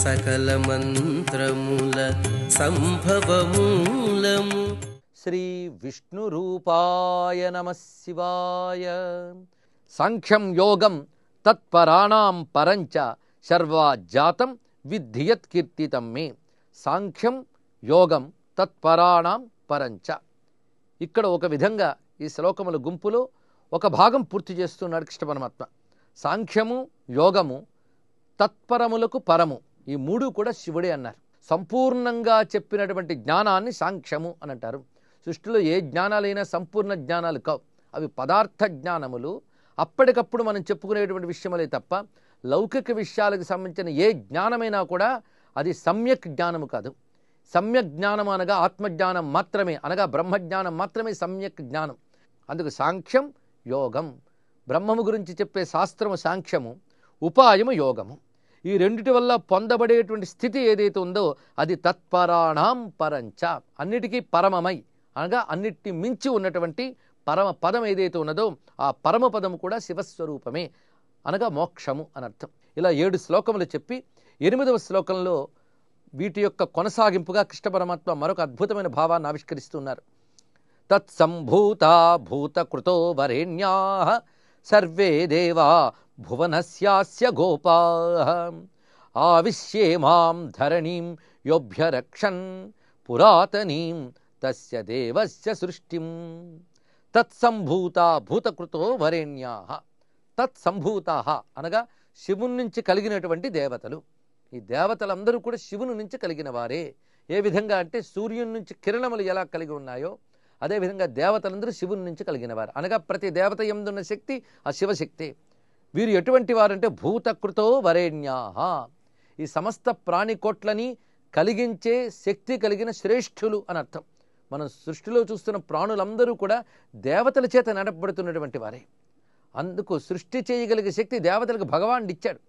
సకల మంత్రముల సంభవమూలము. శ్రీ విష్ణు రూపాయ నమ శివాయ. సాంఖ్యం యోగం తత్పరాణాం పరంచ సర్వాజాతం విద్ధియత్కీర్తితం మే. సాంఖ్యం యోగం తత్పరాణాం పరంచ. ఇక్కడ ఒక విధంగా ఈ శ్లోకముల గుంపులో ఒక భాగం పూర్తి చేస్తున్నాడు కృష్ణ పరమాత్మ. సాంఖ్యము యోగము తత్పరములకు పరము. ఈ మూడు కూడా శివుడే అన్నారు. సంపూర్ణంగా చెప్పినటువంటి జ్ఞానాన్ని సాంఖ్యము అని అంటారు. సృష్టిలో ఏ జ్ఞానాలైనా సంపూర్ణ జ్ఞానాలు కావు. అవి పదార్థ జ్ఞానములు. అప్పటికప్పుడు మనం చెప్పుకునేటువంటి విషయములే తప్ప లౌకిక విషయాలకు సంబంధించిన ఏ జ్ఞానమైనా కూడా అది సమ్యక్ జ్ఞానము కాదు. సమ్యక్ జ్ఞానం అనగా ఆత్మజ్ఞానం మాత్రమే అనగా బ్రహ్మజ్ఞానం మాత్రమే సమ్యక్ జ్ఞానం. అందుకు సాంఖ్యం యోగం. బ్రహ్మము గురించి చెప్పే శాస్త్రము సాంఖ్యము ఉపాయము యోగము. ఈ రెండిటి వల్ల పొందబడేటువంటి స్థితి ఏదైతే ఉందో అది తత్పరాణాం పరంచ. అన్నిటికీ పరమమై అనగా అన్నిటిని మించి ఉన్నటువంటి పరమ పదం ఏదైతే ఉన్నదో ఆ పరమ పదము కూడా శివస్వరూపమే అనగా మోక్షము అని అర్థం. ఇలా ఏడు శ్లోకములు చెప్పి ఎనిమిదవ శ్లోకంలో వీటి యొక్క కొనసాగింపుగా కృష్ణ పరమాత్మ మరొక అద్భుతమైన భావాన్ని ఆవిష్కరిస్తున్నారు. తత్సంభూత భూతకృతో వరేణ్యా సర్వే దేవా భువనస్యాస్య గోపా ఆవిశ్యే మాం ధరణీం యోభ్యరక్షన్ పురాతనీం తస్య దేవస్య సృష్టిం. తత్సంభూత భూతకృతో వరేణ్యా. తత్సంభూత అనగా శివుని నుంచి కలిగినటువంటి దేవతలు. ఈ దేవతలందరూ కూడా శివుని నుంచి కలిగిన వారే. ఏ విధంగా అంటే సూర్యుని నుంచి కిరణములు ఎలా కలిగి ఉన్నాయో అదేవిధంగా దేవతలందరూ శివుని నుంచి కలిగిన వారు అనగా ప్రతి దేవత ఎందున్న శక్తి ఆ శివశక్తి. వీరు ఎటువంటి వారంటే భూతకృతో వరేణ్యాహ. ఈ సమస్త ప్రాణికోట్లని కలిగించే శక్తి కలిగిన శ్రేష్ఠులు అని అర్థం. మనం సృష్టిలో చూస్తున్న ప్రాణులందరూ కూడా దేవతల చేత నడపబడుతున్నటువంటి వారే. అందుకు సృష్టి చేయగలిగే శక్తి దేవతలకు భగవానుడు ఇచ్చాడు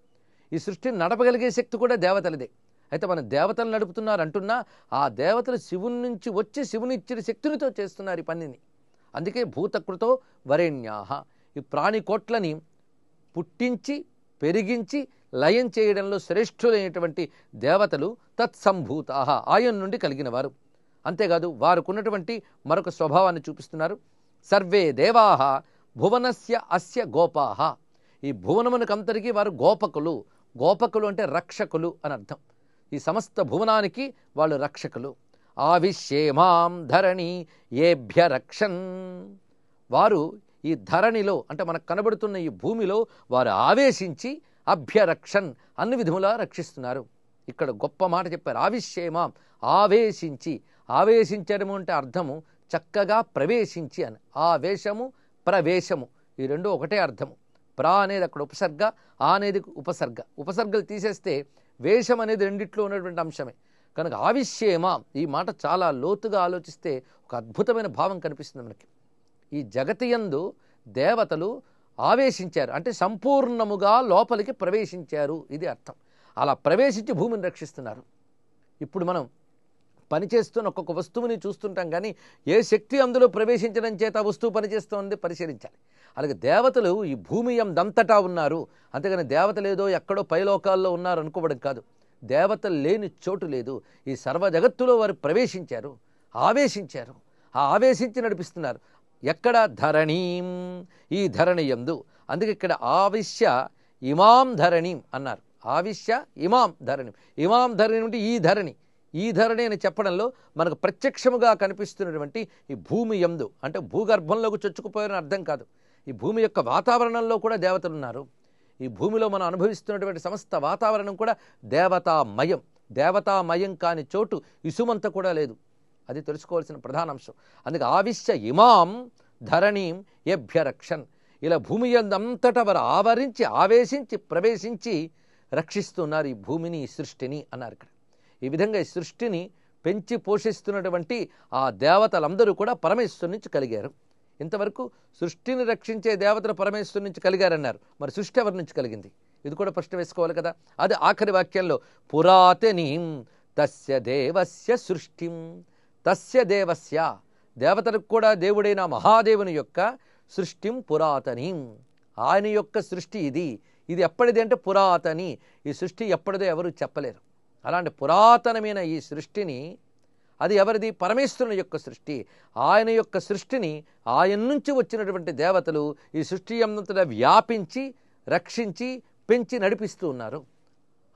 ఈ సృష్టిని నడపగలిగే శక్తి కూడా దేవతలదే. అయితే మన దేవతలు నడుపుతున్నారు అంటున్నా ఆ దేవతలు శివుని నుంచి వచ్చి శివుని ఇచ్చిన శక్తునితో చేస్తున్నారు ఈ పనిని. అందుకే భూతకృతో వరేణ్యాహ. ఈ ప్రాణికోట్లని పుట్టించి పెరిగించి లయం చేయడంలో శ్రేష్ఠులైనటువంటి దేవతలు తత్సంభూత ఆయన నుండి కలిగిన వారు అంతేకాదు వారుకున్నటువంటి మరొక స్వభావాన్ని చూపిస్తున్నారు. సర్వే దేవాహ భువనస్య అస్య గోపాహ. ఈ భువనమునకంతరికీ వారు గోపకులు. గోపకులు అంటే రక్షకులు అని అర్థం ఈ సమస్త భువనానికి వాళ్ళు రక్షకులు. ఆవిశ్యేమాం ధరణి ఏభ్య రక్షన్. వారు ఈ ధరణిలో అంటే మనకు కనబడుతున్న ఈ భూమిలో వారు ఆవేశించి అభ్యరక్షన్ అన్ని విధములా రక్షిస్తున్నారు. ఇక్కడ గొప్ప మాట చెప్పారు. ఆవిశ్యేమాం ఆవేశించి. ఆవేశించడము అంటే అర్థము చక్కగా ప్రవేశించి అని. ఆవేశము ప్రవేశము. ఈ రెండు ఒకటే అర్థము. ప్రా అనేది అక్కడ ఉపసర్గ ఆ అనేది ఉపసర్గ. ఉపసర్గలు తీసేస్తే వేషం అనేది రెండిట్లో ఉన్నటువంటి అంశమే. కనుక ఆవిశ్యేమ? ఈ మాట చాలా లోతుగా ఆలోచిస్తే ఒక అద్భుతమైన భావం కనిపిస్తుంది మనకి. ఈ జగతియందు దేవతలు ఆవేశించారు. అంటే సంపూర్ణముగా లోపలికి ప్రవేశించారు. ఇది అర్థం. అలా ప్రవేశించి భూమిని రక్షిస్తున్నారు. ఇప్పుడు మనం పనిచేస్తున్న ఒక్కొక్క వస్తువుని చూస్తుంటాం కానీ ఏ శక్తి అందులో ప్రవేశించడం చేత ఆ వస్తువు పనిచేస్తోంది? పరిశీలించాలి. అలాగే దేవతలు ఈ భూమి ఎందంతటా ఉన్నారు. అంతేగాని దేవతలు ఏదో ఎక్కడో పైలోకాల్లో ఉన్నారు అనుకోవడం కాదు. దేవతలు లేని చోటు లేదు. ఈ సర్వ జగత్తులో వారు ప్రవేశించారు ఆవేశించారు. ఆ ఆవేశించి నడిపిస్తున్నారు. ఎక్కడ? ధరణీం ఈ ధరణి ఎందు అందుకే ఇక్కడ ఆవిశ్య ఇమాం ధరణీం అన్నారు. ఆవిశ్య ఇమాం ధరణి. ఇమాం ధరణి అంటే ఈ ధరణి. ఈ ధరణి అని చెప్పడంలో మనకు ప్రత్యక్షముగా కనిపిస్తున్నటువంటి ఈ భూమి ఎందు అంటే భూగర్భంలోకి చొచ్చుకుపోయారని అర్థం కాదు. ఈ భూమి యొక్క వాతావరణంలో కూడా దేవతలు ఉన్నారు. ఈ భూమిలో మనం అనుభవిస్తున్నటువంటి సమస్త వాతావరణం కూడా దేవతామయం. దేవతామయం కాని చోటు ఇసుమంత కూడా లేదు. అది తెలుసుకోవాల్సిన ప్రధాన అంశం. అందుకే ఆవిశ్య ఇమాం ధరణీం ఎభ్యరక్షన్ ఇలా భూమి అంతటా వారు ఆవరించి ఆవేశించి ప్రవేశించి రక్షిస్తున్నారు ఈ భూమిని ఈ సృష్టిని అన్నారు ఇక్కడ. ఈ విధంగా ఈ సృష్టిని పెంచి పోషిస్తున్నటువంటి ఆ దేవతలందరూ కూడా పరమేశ్వరు నుంచి కలిగారు. ఇంతవరకు సృష్టిని రక్షించే దేవతలు పరమేశ్వరు నుంచి కలిగారన్నారు. మరి సృష్టి ఎవరి నుంచి కలిగింది? ఇది కూడా ప్రశ్న వేసుకోవాలి కదా. అది ఆఖరి వాక్యంలో పురాతనీం తస్య దేవస్య సృష్టిం తస్య దేవస్య. దేవతలకు కూడా దేవుడైన మహాదేవుని యొక్క సృష్టిం పురాతనీం. ఆయన యొక్క సృష్టి ఇది. ఇది ఎప్పటిది అంటే పురాతని. ఈ సృష్టి ఎప్పటిదో ఎవరు చెప్పలేరు. అలాంటి పురాతనమైన ఈ సృష్టిని అది ఎవరిది? పరమేశ్వరుని యొక్క సృష్టి. ఆయన యొక్క సృష్టిని ఆయన నుంచి వచ్చినటువంటి దేవతలు ఈ సృష్టి అంతటా వ్యాపించి రక్షించి పెంచి నడిపిస్తూ ఉన్నారు.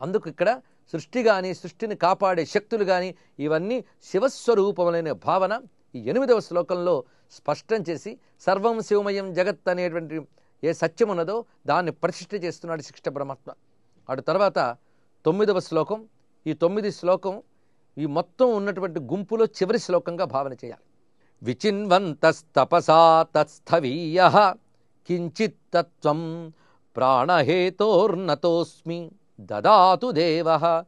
అందుకు ఇక్కడ సృష్టి కానీ సృష్టిని కాపాడే శక్తులు కానీ ఇవన్నీ శివస్వరూపములైన భావన ఈ ఎనిమిదవ శ్లోకంలో స్పష్టం చేసి సర్వం శివమయం జగత్ అనేటువంటి ఏ సత్యం ఉన్నదో దాన్ని ప్రతిష్ఠ చేస్తున్నాడు శిక్ష బ్రహ్మత్వ అటు తర్వాత తొమ్మిదవ శ్లోకం ఈ తొమ్మిది శ్లోకం ఈ మొత్తం ఉన్నటువంటి గుంపులో చివరి శ్లోకంగా భావన చేయాలి. విచిన్వంతస్తపసా తత్స్థవీయ కించిత్ తత్వం ప్రాణహేతోర్నతోస్మి దదాతు దేవ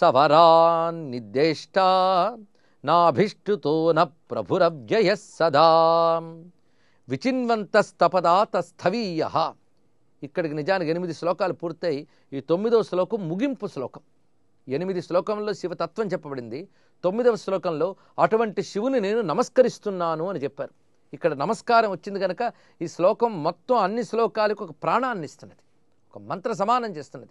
సవరాన్ నిర్దేష్టా నాభిష్టుతో న ప్రభురవ్యయ సదా. విచిన్వంతస్తపదా తస్థవీయ. ఇక్కడికి నిజానికి ఎనిమిది శ్లోకాలు పూర్తయి ఈ తొమ్మిదవ శ్లోకం ముగింపు శ్లోకం. ఎనిమిది శ్లోకంలో శివతత్వం చెప్పబడింది. తొమ్మిదవ శ్లోకంలో అటువంటి శివుని నేను నమస్కరిస్తున్నాను అని చెప్పారు. ఇక్కడ నమస్కారం వచ్చింది కనుక ఈ శ్లోకం మొత్తం అన్ని శ్లోకాలకు ఒక ప్రాణాన్ని ఇస్తున్నది. ఒక మంత్ర సమానం చేస్తున్నది.